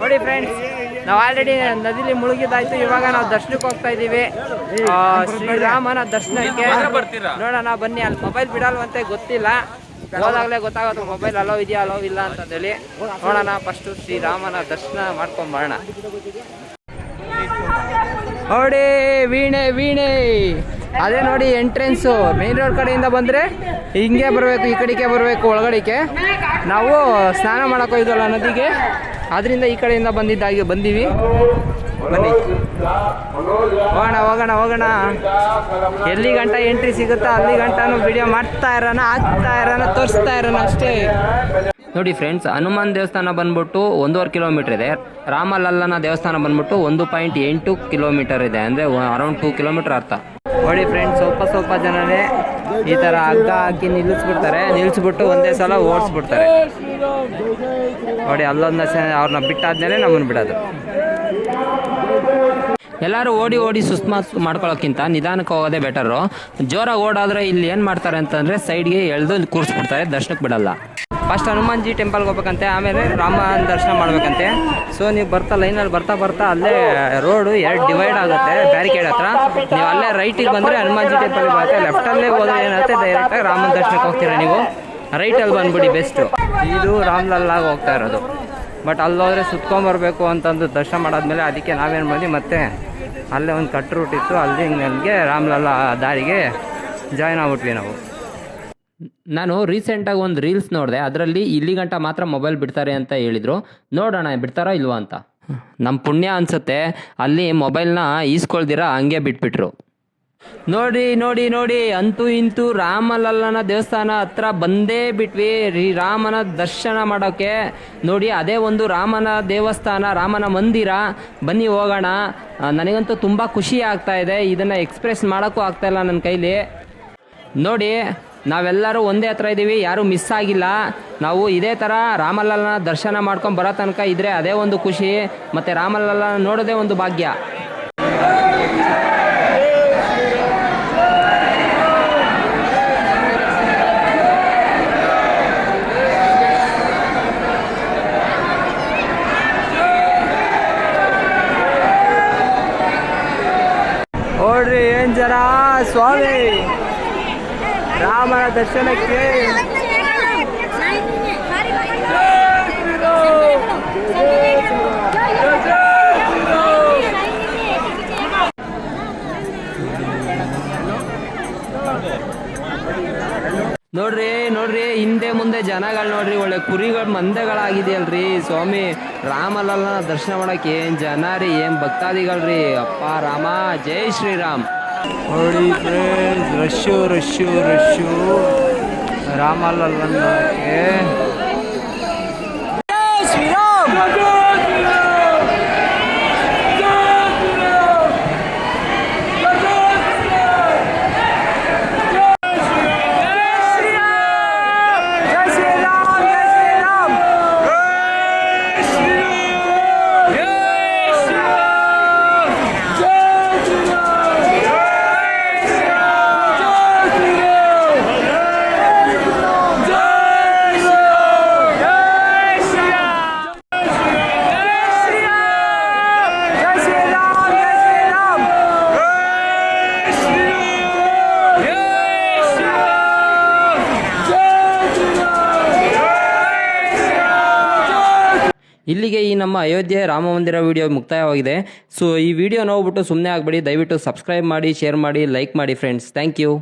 ನೋಡಿ ಫ್ರೆಂಡ್ಸ್ ನಾವು ಆಲ್ರೆಡಿ ನದಿಲಿ ಮುಳುಗಿದಾಯ್ತು ಇವಾಗ ನಾವು ದರ್ಶನಕ್ಕೆ ಹೋಗ್ತಾ ಇದ್ದೀವಿ. ಶ್ರೀರಾಮನ ದರ್ಶನಕ್ಕೆ. ನೋಡೋಣ, ಬನ್ನಿ, ಅಲ್ಲಿ ಮೊಬೈಲ್ ಬಿಡಲ್ವಂತೆ ಗೊತ್ತಿಲ್ಲ. ಹೋದಾಗಲೇ ಗೊತ್ತಾಗುತ್ತೆ ಮೊಬೈಲ್ ಅಲೋ ಇದೆಯಾ, ಅಲೋ ಇಲ್ಲ ಅಂತಂದೇಳಿ. ನೋಡೋಣ ಫಸ್ಟು ಶ್ರೀರಾಮನ ದರ್ಶನ ಮಾಡ್ಕೊಂಡ್ ಬರೋಣ. ನೋಡಿ, ವೀಣೆ ವೀಣೆ. ಅದೇ ನೋಡಿ ಎಂಟ್ರೆನ್ಸು ಮೇನ್ ರೋಡ್ ಕಡೆಯಿಂದ ಬಂದರೆ ಹಿಂಗೆ ಬರಬೇಕು, ಈ ಕಡೆಗೆ ಬರಬೇಕು, ಒಳಗಡೆಗೆ. ನಾವು ಸ್ನಾನ ಮಾಡೋಕೆ ನದಿಗೆ. ಅದರಿಂದ ಈ ಕಡೆಯಿಂದ ಬಂದಿದ್ದಾಗಿ ಬಂದೀವಿ. ಬನ್ನಿ. ಹೋಗೋಣ ಹೋಗೋಣ ಹೋಗೋಣ. ಎಲ್ಲಿ ಗಂಟ ಎಂಟ್ರಿ ಸಿಗುತ್ತಾ ಅಲ್ಲಿ ಗಂಟನೂ ವಿಡಿಯೋ ಮಾಡ್ತಾ ಇರೋಣ ಆಗ್ತಾ ಇರೋಣ, ತೋರಿಸ್ತಾ ಇರೋಣ ಅಷ್ಟೇ. ನೋಡಿ ಫ್ರೆಂಡ್ಸ್ ಹನುಮಾನ್ ದೇವಸ್ಥಾನ ಬಂದ್ಬಿಟ್ಟು ಒಂದೂವರೆ ಕಿಲೋಮೀಟರ್ ಇದೆ. ರಾಮಲಲ್ಲನ ದೇವಸ್ಥಾನ ಬಂದ್ಬಿಟ್ಟು ಒಂದು ಪಾಯಿಂಟ್ ಎಂಟು ಕಿಲೋಮೀಟರ್ ಇದೆ. ಅಂದರೆ ಅರೌಂಡ್ ಟೂ ಕಿಲೋಮೀಟರ್ ಅರ್ಥ. ನೋಡಿ ಫ್ರೆಂಡ್ಸ್ ಸ್ವಲ್ಪ ಸ್ವಲ್ಪ ಜನನೇ ಈ ಥರ ಹಗ್ಗ ಹಾಕಿ ನಿಲ್ಲಿಸ್ಬಿಡ್ತಾರೆ. ನಿಲ್ಲಿಸ್ಬಿಟ್ಟು ಒಂದೇ ಸಲ ಓಡಿಸ್ಬಿಡ್ತಾರೆ. ನೋಡಿ, ಅಲ್ಲೊಂದು ಅವ್ರನ್ನ ಬಿಟ್ಟಾದ್ಮೇಲೆ ನಮ್ಮನ್ನು ಬಿಡೋದು. ಎಲ್ಲರೂ ಓಡಿ ಓಡಿ ಸುಸ್ಮಾತ್ ಮಾಡ್ಕೊಳ್ಳೋಕ್ಕಿಂತ ನಿಧಾನಕ್ಕೆ ಹೋಗೋದೇ ಬೆಟರು ಜೋರಾಗಿ ಓಡಾದ್ರೆ ಇಲ್ಲಿ ಏನು ಮಾಡ್ತಾರೆ ಅಂತಂದರೆ ಸೈಡ್ಗೆ ಎಳೆದು ಕೂರಿಸ್ಬಿಡ್ತಾರೆ. ದರ್ಶನಕ್ಕೆ ಬಿಡಲ್ಲ. ಫಸ್ಟ್ ಹನುಮಾನ್ಜಿ ಟೆಂಪಲ್ಗೆ ಹೋಗ್ಬೇಕಂತೆ, ಆಮೇಲೆ ರಾಮ ದರ್ಶನ ಮಾಡ್ಬೇಕಂತೆ. ಸೊ ನೀವು ಬರ್ತಾ, ಲೈನಲ್ಲಿ ಬರ್ತಾ ಬರ್ತಾ, ಅಲ್ಲೇ ರೋಡು ಎರಡು ಡಿವೈಡ್ ಆಗುತ್ತೆ ಬ್ಯಾರಿಕೇಡ್ ಹತ್ರ. ನೀವು ಅಲ್ಲೇ ರೈಟಿಗೆ ಬಂದರೆ ಹನುಮಾನ್ಜಿ ಟೆಂಪಲ್ಗೆ ಬರುತ್ತೆ ಲೆಫ್ಟಲ್ಲೇ ಹೋದ್ರೆ ಏನಾಗುತ್ತೆ ಡೈರೆಕ್ಟಾಗಿ ರಾಮನ ದರ್ಶನಕ್ಕೆ ಹೋಗ್ತೀರಾ ನೀವು? ರೈಟಲ್ಲಿ ಬಂದ್ಬಿಡಿ ಬೆಸ್ಟು ಇದು ರಾಮ್ಲಲ್ಲಾಗಿ ಹೋಗ್ತಾ ಇರೋದು. ಬಟ್ ಅಲ್ಲೋದ್ರೆ ಸುತ್ಕೊಂಬರ್ಬೇಕು ಅಂತಂದು ದರ್ಶನ ಮಾಡಾದ್ಮೇಲೆ ಅದಕ್ಕೆ ನಾವೇನು ಮಾಡಿ ಮತ್ತೆ ಅಲ್ಲೇ ಒಂದು ಕಟ್ ರೂಟ್ ಇತ್ತು, ಅಲ್ಲಿ ನನಗೆ ರಾಮ್ಲಲ್ಲ ದಾರಿಗೆ ಜಾಯ್ನ್ ಆಗ್ಬಿಟ್ವಿ ನಾವು. ನಾನು ರೀಸೆಂಟಾಗಿ ಒಂದು ರೀಲ್ಸ್ ನೋಡಿದೆ, ಅದರಲ್ಲಿ ಇಲ್ಲಿ ಗಂಟ ಮಾತ್ರ ಮೊಬೈಲ್ ಬಿಡ್ತಾರೆ ಅಂತ ಹೇಳಿದರು. ನೋಡೋಣ, ಬಿಡ್ತಾರೋ ಇಲ್ವಾ ಅಂತ. ನಮ್ಮ ಪುಣ್ಯ ಅನಿಸುತ್ತೆ, ಅಲ್ಲಿ ಮೊಬೈಲ್ನ ಈಸ್ಕೊಳ್ದಿರ, ಹಂಗೆ ಬಿಟ್ಬಿಟ್ರು. ನೋಡಿ ನೋಡಿ ನೋಡಿ, ಅಂತೂ ಇಂತೂ ರಾಮಲಲ್ಲನ ದೇವಸ್ಥಾನ ಹತ್ರ ಬಂದೇ ಬಿಟ್ವಿ. ರಾಮನ ದರ್ಶನ ಮಾಡೋಕ್ಕೆ ನೋಡಿ, ಅದೇ ಒಂದು ರಾಮನ ದೇವಸ್ಥಾನ, ರಾಮನ ಮಂದಿರ. ಬನ್ನಿ ಹೋಗೋಣ. ನನಗಂತೂ ತುಂಬ ಖುಷಿ ಆಗ್ತಾ ಇದೆ. ಇದನ್ನು ಎಕ್ಸ್ಪ್ರೆಸ್ ಮಾಡೋಕ್ಕೂ ಆಗ್ತಾಯಿಲ್ಲ ನನ್ನ ಕೈಲಿ. ನೋಡಿ ನಾವೆಲ್ಲರೂ ಒಂದೇ ಹತ್ರ ಇದ್ದೀವಿ ಯಾರೂ ಮಿಸ್ ಆಗಿಲ್ಲ. ನಾವು ಇದೇ ಥರ ರಾಮಲಲ್ಲನ ದರ್ಶನ ಮಾಡ್ಕೊಂಡು ಬರೋ ತನಕ ಇದ್ದರೆ ಅದೇ ಒಂದು ಖುಷಿ, ಮತ್ತು ರಾಮಲಲ್ಲ ನೋಡೋದೇ ಒಂದು ಭಾಗ್ಯ. ನೋಡ್ರಿ ಏನ್ ಸ್ವಾಮಿ. ರಾಮನ ದರ್ಶನಕ್ಕೆ ನೋಡ್ರಿ ನೋಡ್ರಿ, ಹಿಂದೆ ಮುಂದೆ ಜನಗಳು ನೋಡ್ರಿ, ಒಳ್ಳೆ ಕುರಿಗಳ ಮಂದೆಗಳಾಗಿದೆಯಲ್ರಿ. ಸ್ವಾಮಿ ರಾಮಲಲ್ಲ ದರ್ಶನ ಮಾಡಕ್ಕೆ ಏನ್ ಜನ ರೀ, ಏನ್ ಭಕ್ತಾದಿಗಳ್ರಿ ಅಪ್ಪ ರಾಮ, ಜೈ ಶ್ರೀರಾಮ್. ನೋಡಿ friends rush rush rush Shriram ಜೈ ಶ್ರೀರಾಮ್ ಜೈ ಶ್ರೀರಾಮ್ ಜೈ ಶ್ರೀರಾಮ್ ಜೈ ಶ್ರೀರಾಮ್ ಇಲ್ಲಿಗೆ ಈ ನಮ್ಮ ಅಯೋಧ್ಯೆ ರಾಮ ಮಂದಿರ ವಿಡಿಯೋ ಮುಕ್ತಾಯವಾಗಿದೆ. ಸೊ ಈ ವಿಡಿಯೋ ನೋಡ್ಬಿಟ್ಟು ಸುಮ್ಮನೆ ಆಗಬೇಡಿ. ದಯವಿಟ್ಟು ಸಬ್ಸ್ಕ್ರೈಬ್ ಮಾಡಿ ಶೇರ್ ಮಾಡಿ ಲೈಕ್ ಮಾಡಿ ಫ್ರೆಂಡ್ಸ್ ಥ್ಯಾಂಕ್ ಯು